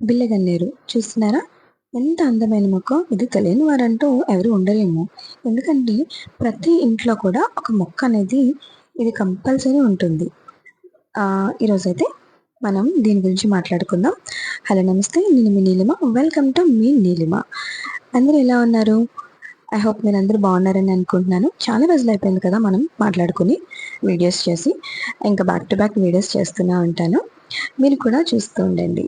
బిల్లగన్నేరు చూస్తున్నారా? ఎంత అందమైన మొక్క ఇది తెలియని వారంటూ ఎవరు ఉండలేము ఎందుకంటే ప్రతి ఇంట్లో కూడా ఒక మొక్క అనేది ఇది కంపల్సరీ ఉంటుంది. ఈరోజైతే మనం దీని గురించి మాట్లాడుకుందాం. హలో నమస్తే. నేను మీ నీలిమ. వెల్కమ్ టు మీ నీలిమ. అందరూ ఎలా ఉన్నారు? ఐ హోప్ మీరు అందరూ బాగున్నారని అనుకుంటున్నాను. చాలా రోజులు అయిపోయింది కదా మనం మాట్లాడుకుని వీడియోస్ చేసి. ఇంకా బ్యాక్ టు బ్యాక్ వీడియోస్ చేస్తూనే ఉంటాను. మీరు కూడా చూస్తూ ఉండండి.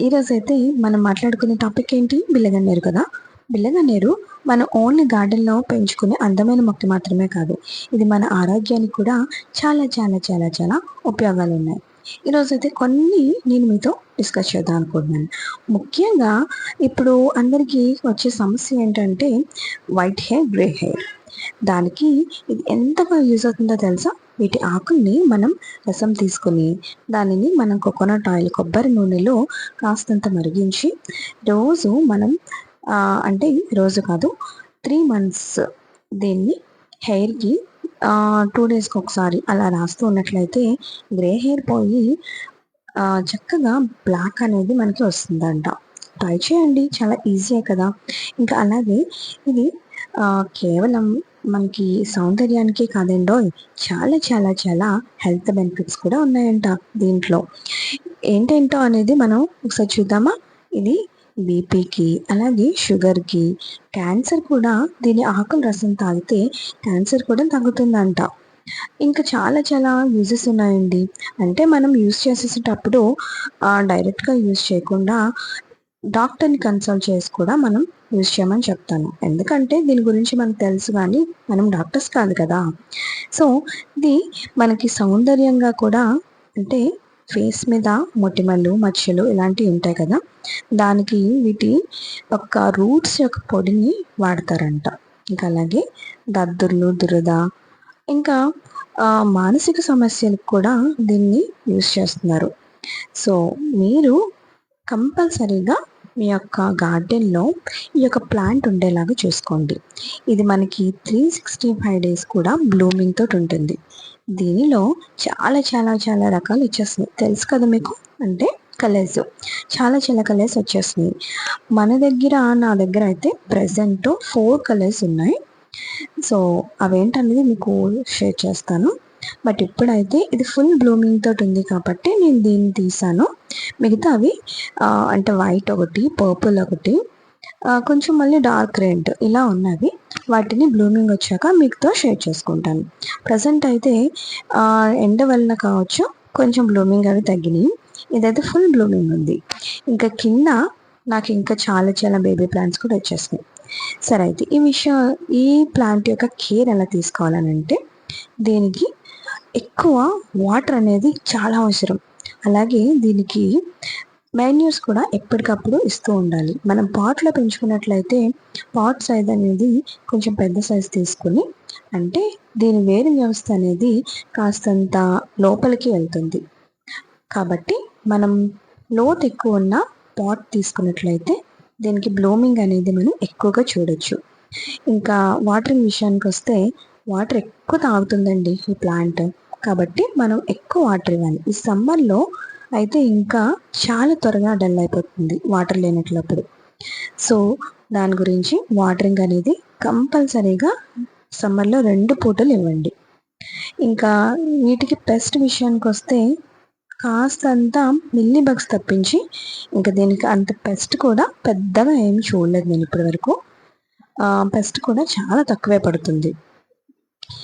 ఈరోజు అయితే మనం మాట్లాడుకునే టాపిక్ ఏంటి? బిల్లగన్నేరు కదా. బిల్లగన్నేరు మన ఓన్లీ గార్డెన్లో పెంచుకునే అందమైన మొక్క మాత్రమే కాదు. ఇది మన ఆరోగ్యానికి కూడా చాలా చాలా చాలా చాలా ఉపయోగాలు ఉన్నాయి ఈరోజు అయితే కొన్ని నేను మీతో డిస్కస్ చేద్దాం అనుకుంటున్నాను. ముఖ్యంగా ఇప్పుడు అందరికీ వచ్చే సమస్య ఏంటంటే వైట్ హెయిర్ గ్రే హెయిర్ దానికి ఇది ఎంతగా యూజ్ అవుతుందో తెలుసా? వీటి ఆకుల్ని మనం రసం తీసుకొని దానిని మనం కోకోనట్ ఆయిల్ కొబ్బరి నూనెలో కాస్తంత మరిగించి రోజు మనం అంటే రోజు కాదు త్రీ మంత్స్ దీన్ని హెయిర్కి టూ డేస్కి ఒకసారి అలా రాస్తూ ఉన్నట్లయితే గ్రే హెయిర్ పోయి చక్కగా బ్లాక్ అనేది మనకి వస్తుందంట. ట్రై చేయండి చాలా ఈజీయే కదా. ఇంకా అలాగే ఇది కేవలం మనకి సౌందర్యానికి కాదండో చాలా చాలా చాలా హెల్త్ బెనిఫిట్స్ కూడా ఉన్నాయంట దీంట్లో. ఏంటేంటో అనేది మనం ఒకసారి చూద్దామా? ఇది బీపీకి అలాగే షుగర్కి క్యాన్సర్ కూడా దీని ఆకుల రసం తాగితే క్యాన్సర్ కూడా తగ్గుతుందంట. ఇంకా చాలా చాలా యూజెస్ ఉన్నాయండి. అంటే మనం యూజ్ చేసేటప్పుడు డైరెక్ట్గా యూజ్ చేయకుండా డాక్టర్ని కన్సల్ట్ చేసి కూడా మనం యూజ్ చేయమని చెప్తాను. ఎందుకంటే దీని గురించి మనకు తెలుసు కానీ మనం డాక్టర్స్ కాదు కదా. సో ఇది మనకి సౌందర్యంగా కూడా అంటే ఫేస్ మీద మొటిమలు మచ్చలు ఇలాంటివి ఉంటాయి కదా. దానికి వీటి ఒక రూట్స్ యొక్క పొడిని వాడతారంట. ఇంకా అలాగే దద్దుర్లు దురద ఇంకా మానసిక సమస్యలకు కూడా దీన్ని యూజ్ చేస్తున్నారు. సో మీరు కంపల్సరీగా మీ యొక్క గార్డెన్లో ఈ యొక్క ప్లాంట్ ఉండేలాగా చూసుకోండి. ఇది మనకి త్రీ సిక్స్టీ ఫైవ్ డేస్ కూడా బ్లూమింగ్ తోటి ఉంటుంది. దీనిలో చాలా చాలా చాలా రకాలు వచ్చేస్తున్నాయి. తెలుసు కదా మీకు? అంటే కలర్స్. చాలా చాలా కలర్స్ వచ్చేస్తున్నాయి. మన దగ్గర నా దగ్గర అయితే ప్రజెంట్ ఫోర్ కలర్స్ ఉన్నాయి. సో అవేంటనేది మీకు షేర్ చేస్తాను. బట్ ఇప్పుడైతే ఇది ఫుల్ బ్లూమింగ్ తోటి ఉంది కాబట్టి నేను దీన్ని తీసాను. మిగతా అవి అంటే వైట్ ఒకటి పర్పుల్ ఒకటి కొంచెం మళ్ళీ డార్క్ రెడ్ ఇలా ఉన్నవి. వాటిని బ్లూమింగ్ వచ్చాక మీకుతో షేర్ చేసుకుంటాను. ప్రజెంట్ అయితే ఎండ వలన కావచ్చు కొంచెం బ్లూమింగ్ అవి తగ్గినాయి. ఇదైతే ఫుల్ బ్లూమింగ్ ఉంది. ఇంకా కింద నాకు ఇంకా చాలా చాలా బేబీ ప్లాంట్స్ కూడా వచ్చేసినాయి. సరే అయితే ఈ విషయం ఈ ప్లాంట్ యొక్క కేర్ ఎలా తీసుకోవాలని అంటే దీనికి ఎక్కువ వాటర్ అనేది చాలా అవసరం. అలాగే దీనికి మెన్యూస్ కూడా ఎప్పటికప్పుడు ఇస్తూ ఉండాలి. మనం పాట్లో పెంచుకున్నట్లయితే పాట్ సైజ్ అనేది కొంచెం పెద్ద సైజ్ తీసుకుని అంటే దీని వేరు వ్యవస్థ అనేది కాస్తంత లోపలికి వెళ్తుంది. కాబట్టి మనం లోతు ఎక్కువ ఉన్న పాట్ తీసుకున్నట్లయితే దీనికి బ్లోమింగ్ అనేది మనం ఎక్కువగా చూడొచ్చు. ఇంకా వాటరింగ్ విషయానికి వస్తే వాటర్ ఎక్కువ తాగుతుందండి ఈ ప్లాంట్ కాబట్టి మనం ఎక్కువ వాటర్ ఇవ్వాలి. ఈ సమ్మర్లో అయితే ఇంకా చాలా త్వరగా డల్ అయిపోతుంది వాటర్ లేనట్లప్పుడు. సో దాని గురించి వాటరింగ్ అనేది కంపల్సరీగా సమ్మర్లో రెండు పూటలు ఇవ్వండి. ఇంకా వీటికి పెస్ట్ విషయానికి వస్తే కాస్తంతా మిల్లీ బగ్స్ తప్పించి ఇంకా దీనికి అంత పెస్ట్ కూడా పెద్దగా ఏమి చూడలేదు నేను ఇప్పటి వరకు. పెస్ట్ కూడా చాలా తక్కువే పడుతుంది.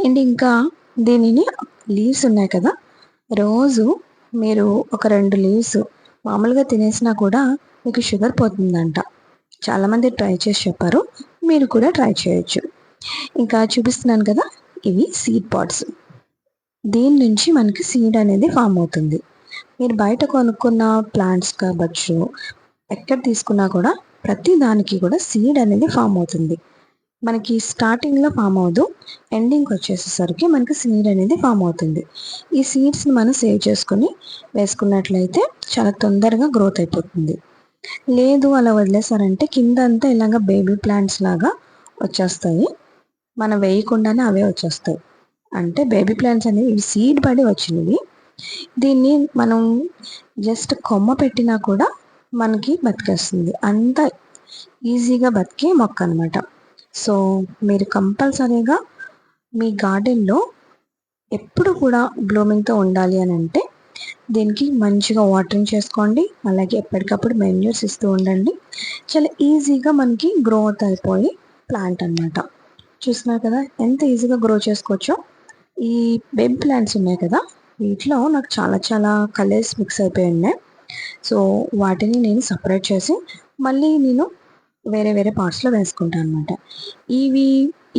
అండ్ ఇంకా దీనిని లీవ్స్ ఉన్నాయి కదా. రోజు మీరు ఒక రెండు లీవ్స్ మామూలుగా తినేసినా కూడా మీకు షుగర్ పోతుందంట. చాలామంది ట్రై చేసి చెప్పారు. మీరు కూడా ట్రై చేయొచ్చు. ఇంకా చూపిస్తున్నాను కదా ఇవి సీడ్ పాట్స్ దీని నుంచి మనకి సీడ్ అనేది ఫామ్ అవుతుంది. మీరు బయట కొనుక్కున్న ప్లాంట్స్ కావచ్చు ఎక్కడ తీసుకున్నా కూడా ప్రతి దానికి కూడా సీడ్ అనేది ఫామ్ అవుతుంది. మనకి స్టార్టింగ్లో ఫామ్ అవ్వదు. ఎండింగ్కి వచ్చేసేసరికి మనకి సీడ్ అనేది ఫామ్ అవుతుంది. ఈ సీడ్స్ని మనం సేవ్ చేసుకొని వేసుకున్నట్లయితే చాలా తొందరగా గ్రోత్ అయిపోతుంది. లేదు అలా వదిలేసారంటే కింద అంతా ఇలాగ బేబీ ప్లాంట్స్ లాగా వచ్చేస్తాయి. మనం వేయకుండానే అవే వచ్చేస్తాయి. అంటే బేబీ ప్లాంట్స్ అనేవి ఇవి సీడ్ పడి వచ్చినవి. దీన్ని మనం జస్ట్ కొమ్మ పెట్టినా కూడా మనకి బతికేస్తుంది. అంత ఈజీగా బతికే మొక్క అనమాట సో మీరు కంపల్సరీగా మీ గార్డెన్లో ఎప్పుడు కూడా బ్లూమింగ్తో ఉండాలి అని అంటే దీనికి మంచిగా వాటరింగ్ చేసుకోండి. అలాగే ఎప్పటికప్పుడు మెన్యూర్స్ ఇస్తూ ఉండండి. చాలా ఈజీగా మనకి గ్రోత్ అయిపోయి ప్లాంట్ అనమాట చూస్తున్నారు కదా ఎంత ఈజీగా గ్రో చేసుకోవచ్చో. ఈ బెబ్ ప్లాంట్స్ ఉన్నాయి కదా వీటిలో నాకు చాలా చాలా కలర్స్ మిక్స్ అయిపోయి ఉన్నాయి. సో వాటిని నేను సపరేట్ చేసి మళ్ళీ నేను వేరే వేరే పార్ట్స్లో వేసుకుంటాను అనమాట ఇవి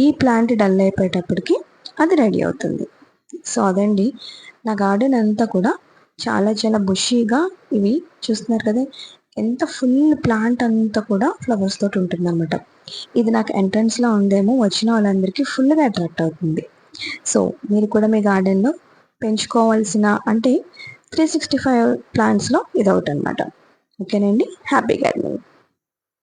ఈ ప్లాంట్ డల్ అయిపోయేటప్పటికి అది రెడీ అవుతుంది. సో అదండి. నా గార్డెన్ అంతా కూడా చాలా చాలా బుషీగా ఇవి చూస్తున్నారు కదా ఎంత ఫుల్ ప్లాంట్ అంతా కూడా ఫ్లవర్స్ తోటి ఉంటుంది అనమాట ఇది నాకు ఎంట్రన్స్లో ఉందేమో వచ్చిన వాళ్ళందరికీ ఫుల్గా అట్రాక్ట్ అవుతుంది. సో మీరు కూడా మీ గార్డెన్లో పెంచుకోవాల్సిన అంటే త్రీ సిక్స్టీ ఫైవ్ ప్లాంట్స్లో ఇది ఒకటి అనమాట ఓకేనండి హ్యాపీ గార్డెనింగ్